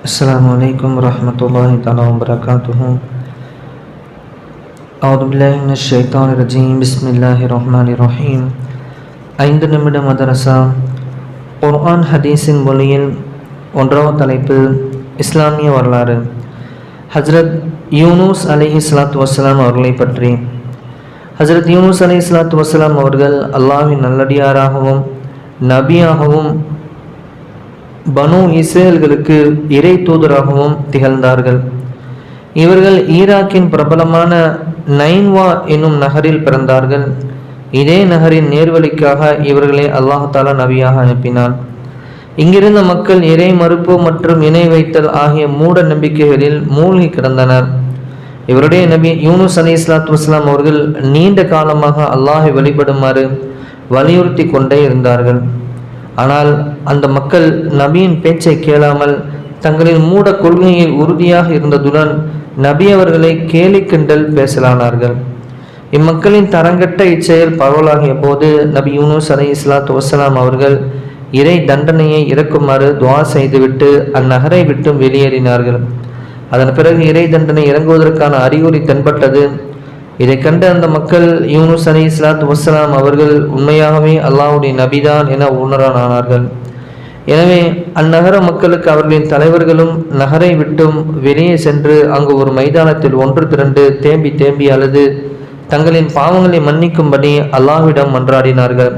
السلام عليكم ورحمة الله تعالى وبركاته أعوذ بالله من الشيطان الرجيم بسم الله الرحمن الرحيم ஐந்து நிமிட மதரசா குர்ஆன் ஹதீஸின் மொழியில் ஒன்றாவது தலைப்பு இஸ்லாமிய வரலாறு ஹஜ்ரத் யூனூஸ் அலிஹி சலாத்து வசலாம் அவர்களை பற்றி ஹஜ்ரத் யூனூஸ் அலி சலாத்து வசலாம் அவர்கள் அல்லாஹ்வின் நல்லடியாராகவும் நபியாகவும் பனு இஸ்ரேல்களுக்கு இறை தூதராகவும் திகழ்ந்தார்கள். இவர்கள் ஈராக்கின் பிரபலமான நைன்வா என்னும் நகரில் பிறந்தார்கள். இதே நகரின் நேர்வழிக்காக இவர்களை அல்லாஹாலா நபியாக அனுப்பினான். இங்கிருந்த மக்கள் இறை மறுப்பு மற்றும் இணை வைத்தல் ஆகிய மூட நம்பிக்கைகளில் மூழ்கி கிடந்தனர். இவருடைய நபி யூனுஸ் அலி இஸ்லாத்து வஸ்லாம் அவர்கள் நீண்ட காலமாக அல்லாஹை வழிபடுமாறு வலியுறுத்தி கொண்டே இருந்தார்கள். ஆனால் அந்த மக்கள் நபியின் பேச்சை கேளாமல் தங்களின் மூட கொள்கையில் உறுதியாக இருந்ததுடன் நபி அவர்களை கேலி கிண்டல் பேசலானார்கள். இம்மக்களின் தரங்கட்ட இச்செயல் பரவலாகிய போது நபி யூனுஸ் அலை இஸ்லாத்து வசலாம் அவர்கள் இறை தண்டனையை இறக்குமாறு துவா செய்துவிட்டு அந்நகரை விட்டும் வெளியேறினார்கள். அதன் பிறகு இறை தண்டனை இறங்குவதற்கான அறிகுறி தென்பட்டது. இதை கண்ட அந்த மக்கள் யூனுஸ் அலி இஸ்லாத் வசலாம் அவர்கள் உண்மையாகவே அல்லாஹுடைய நபிதான் என உணரானார்கள். எனவே அந்நகர மக்களுக்கு அவர்களின் தலைவர்களும் நகரை விட்டும் வெளியே சென்று அங்கு ஒரு மைதானத்தில் ஒன்று திரண்டு தேம்பி தேம்பி அழுது தங்களின் பாவங்களை மன்னிக்கும்படி அல்லாஹ்விடம் மன்றாடினார்கள்.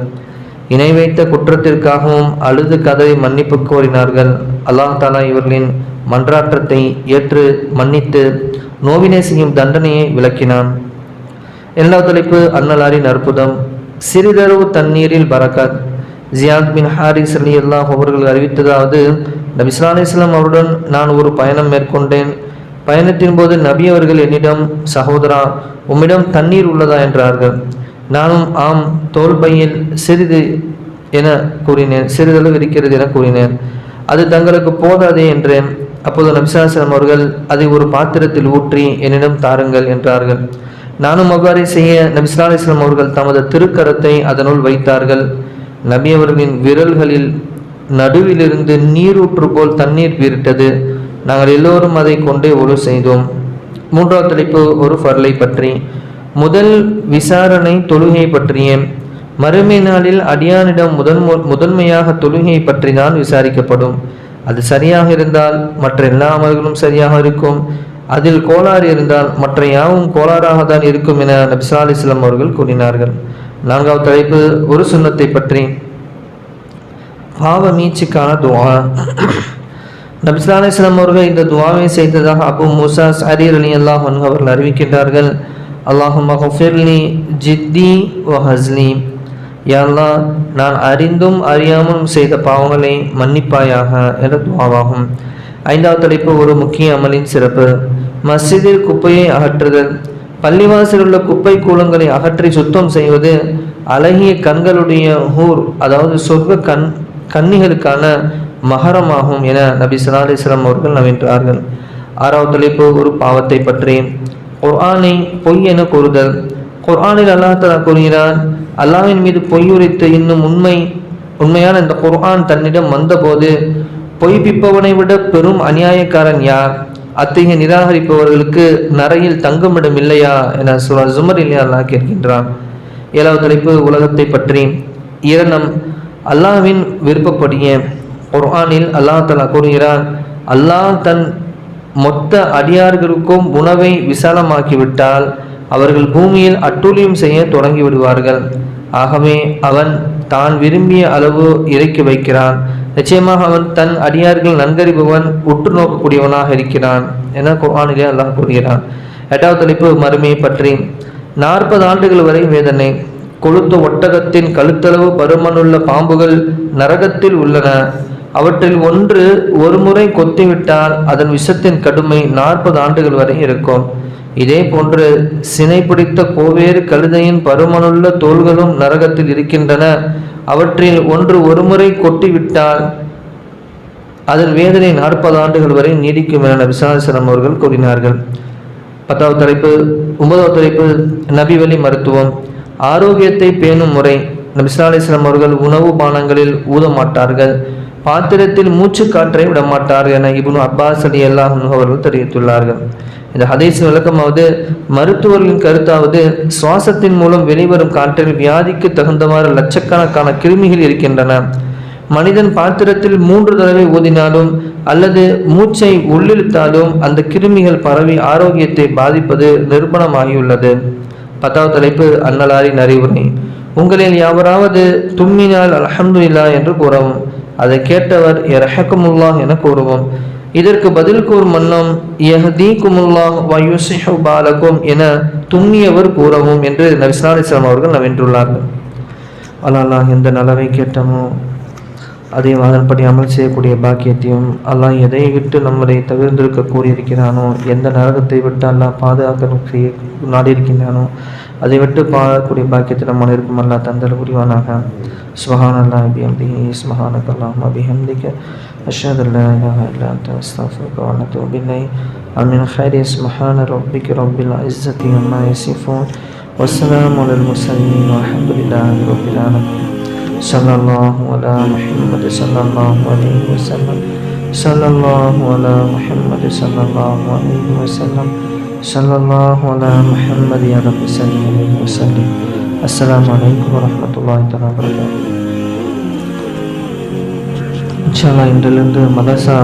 இணை வைத்த குற்றத்திற்காகவும் அழுது கதவை மன்னிப்பு கோரினார்கள். அல்லாஹ் தாலா இவர்களின் மன்றாற்றத்தை ஏற்று மன்னித்து நோவினை செய்யும் தண்டனையை விளக்கினான். இரண்டாவது தலைப்பு அன்னலாரின் அற்புதம். சிறிதளவு தண்ணீரில் பறக்க ஜியாத் பின் ஹாரிஸ் அலி அல்லாஹ் அவர்கள் அறிவித்ததாவது நபி இஸ்லா அலிஸ்லாம் அவருடன் நான் ஒரு பயணம் மேற்கொண்டேன். பயணத்தின் போது நபி அவர்கள் என்னிடம் சகோதரா உம்மிடம் தண்ணீர் உள்ளதா? என்றார்கள். நானும் ஆம் தோல் பையில் சிறிது என கூறினேன். சிறிதளவு இருக்கிறது என கூறினேன். அது தங்களுக்கு போதாதே என்றேன். அப்போது நபிசாசனம் அவர்கள் அதை ஒரு பாத்திரத்தில் ஊற்றி என்னிடம் தாருங்கள் என்றார்கள். நானும் அவ்வாறே செய்ய நபிஸ்லா அலிஸ்லாம் அவர்கள் தமது திருக்கரத்தை அதனுள் வைத்தார்கள். நபி அவர்களின் விரல்களில் நடுவிலிருந்து நீரூற்று போல் தண்ணீர் பீரிட்டது நாங்கள் எல்லோரும் அதை கொண்டே ஒரு செய்தோம். மூன்றாவது தலைப்பு ஒரு ஃபர்லை பற்றி. முதல் விசாரணை தொழுகை பற்றிய. மறுமை நாளில் அடியானிடம் முதன் முதன்மையாக தொழுகை பற்றி தான் விசாரிக்கப்படும். அது சரியாக இருந்தால் மற்ற எல்லா அமல்களும் சரியாக இருக்கும். அதில் கோளாறு இருந்தால் மற்ற யாவும் கோளாறாக தான் இருக்கும் என நபிசா அலிஸ்லாம் அவர்கள் கூறினார்கள். நான்காவது தலைப்பு ஒரு சுண்ணத்தை பற்றி. பாவ மீட்சிக்கான துவா. நபிசா அலிஸ்லாம் அவர்கள் இந்த துவாவை செய்ததாக அபு மூசா சரீர் அலி அல்லாஹ் அவர்கள் அறிவிக்கின்றார்கள். அல்லாஹும் மஹஃபிர்லி ஜித்தி ஓ ஹஸ்லி. யாழ்லா நான் அறிந்தும் அறியாமலும் செய்த பாவங்களை மன்னிப்பாயாக என்ற துவாவாகும். ஐந்தாவது தலைப்பு ஒரு முக்கிய அமலின் சிறப்பு. மஸ்ஜிதில் குப்பையை அகற்றுதல். பள்ளிவாசலில் உள்ள குப்பை கூலங்களை அகற்றி சுத்தம் செய்வது அழகிய கண்களுடைய ஹூர் அதாவது சொர்க்க கண் கன்னிகளுக்கான மகரமாகும் என நபி சலாலிஸ்லாம் அவர்கள் நவின்றார்கள் ஆறாவது தலைப்பு ஒரு பாவத்தை பற்றி. குர்ஆனை பொய் என கூறுதல். குர்ஆனில் அல்லாஹ் தலா கூறுகிறான் அல்லாவின் மீது பொய் உரைத்து இன்னும் உண்மை உண்மையான இந்த குர்ஆன் தன்னிடம் வந்தபோது பொய்ப்பிப்பவனை விட பெரும் அநியாயக்காரன் யார்? அத்தகைய நிராகரிப்பவர்களுக்கு நரையில் தங்குமிடம் இல்லையா என சுரா ஜுமர் இல்லையா அல்லாஹ் கேட்கின்றான். ஏழாவது தலைப்பு உலகத்தை பற்றி. இரணம் அல்லாஹ்வின் விருப்பப்படிய குர்ஆனில் அல்லாஹ் தலா கூறுகிறான் அல்லாஹ் தன் மொத்த அடியார்களுக்கும் உணவை விசாலமாக்கிவிட்டால் அவர்கள் பூமியில் அட்டூழியம் செய்ய தொடங்கி விடுவார்கள் ஆகவே அவன் தான் விரும்பிய அளவு இறக்கி வைக்கிறான். நிச்சயமாக அவன் தன் அடியார்கள் நன்கறிபவன் உற்று நோக்கக்கூடியவனாக இருக்கிறான் என குரானிலே அல்லாஹ் கூறுகிறான். எட்டாவது தலைப்பு மறுமையை பற்றி. நாற்பது ஆண்டுகள் வரை வேதனை. கொழுத்த ஒட்டகத்தின் கழுத்தளவு பருமனுள்ள பாம்புகள் நரகத்தில் உள்ளன. அவற்றில் ஒன்று ஒரு முறை கொத்திவிட்டால் அதன் விஷத்தின் கடுமை நாற்பது ஆண்டுகள் வரை இருக்கும். இதே போன்று சினை பிடித்த கோவேறு கழுதையின் பருமனுள்ள தோள்களும் நரகத்தில் இருக்கின்றன. அவற்றில் ஒன்று ஒருமுறை கொட்டிவிட்டால் அதன் வேதனை நாற்பது ஆண்டுகள் வரை நீடிக்கும் என விசாரிசனம் அவர்கள் கூறினார்கள். பத்தாவது தலைப்பு ஒன்பதாவது தலைப்பு நபிவழி மருத்துவம். ஆரோக்கியத்தை பேணும் முறை. நபிசா அவர்கள் உணவு பானங்களில் ஊத மாட்டார்கள் பாத்திரத்தில் மூச்சு காற்றை விடமாட்டார் என இபுனு அப்பாஸ் அலி அல்லாஹ் அவர்கள் தெரிவித்துள்ளார்கள். இந்த ஹதீஸ் விளக்கமாவது மருத்துவர்களின் கருத்தாவது சுவாசத்தின் மூலம் வெளிவரும் காற்றில் வியாதிக்கு தகுந்தவாறு லட்சக்கணக்கான கிருமிகள் இருக்கின்றன. மனிதன் பாத்திரத்தில் மூன்று தடவை ஊதினாலும் அல்லது மூச்சை உள்ளிழுத்தாலும் அந்த கிருமிகள் பரவி ஆரோக்கியத்தை பாதிப்பது நிரூபணமாகியுள்ளது. பத்தாவது தலைப்பு அன்னலாரின் அறிவுரை. உங்களில் யாவராவது தும்மினால் அல்ஹம்துலில்லா என்று கூறவும் அதை கேட்டவர் இரஹக்குமுல்லாஹ் என கூறுவோம். இதற்கு பதில் கூறும் மன்னம் யஹதீகுமுல்லாஹ் வயுசிஹு பாலகும் என தும்மியவர் கூறவும் என்று நபிஸ்லாம் அலிஸ்லாம் அவர்கள் நவென்றுள்ளார்கள் அல்லாஹ் எந்த நலவை கேட்டமோ அதையும் அதன்படி அமல் செய்யக்கூடிய பாக்கியத்தையும் அல்லாஹ் எதை விட்டு நம்மளை தவிர்ந்திருக்க கூறியிருக்கிறானோ எந்த நரகத்தை விட்டு அல்லாஹ் பாதுகாக்க செய்ய நாடியிருக்கின்றானோ அதை விட்டு பாடக்கூடிய பாக்கியத்தை நம்ம இருக்கும் அல்லா தந்தல் புரிவானாக சுபஹான் அல்லா பிஹம்திஹி சுபஹானக் அல்லாஹும்ம பிஹம்திக அஷ்ஹது அல்லா இலாஹ இல்லா அன்த அஸ்தக்ஃபிருக வ அத்தூபு இலைக் அமின் خير سبحان ربك رب العزة عما يصفون والسلام على المرسلين والحمد لله رب العالمين صلى الله على محمد صلى الله عليه وسلم صلى الله على محمد صلى الله عليه وسلم صلى الله على محمد يا رب صل عليه وسلم السلام عليكم ورحمة الله تعالى وبركاته இன்ஷால்லா இன்றிலிருந்து மதரசா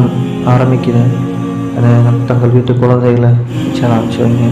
ஆரம்பிக்கிறேன் அதை நம் தங்கள் வீட்டு குழந்தைகளை இன்ஷால்லா அனுப்பிச்சு வைங்க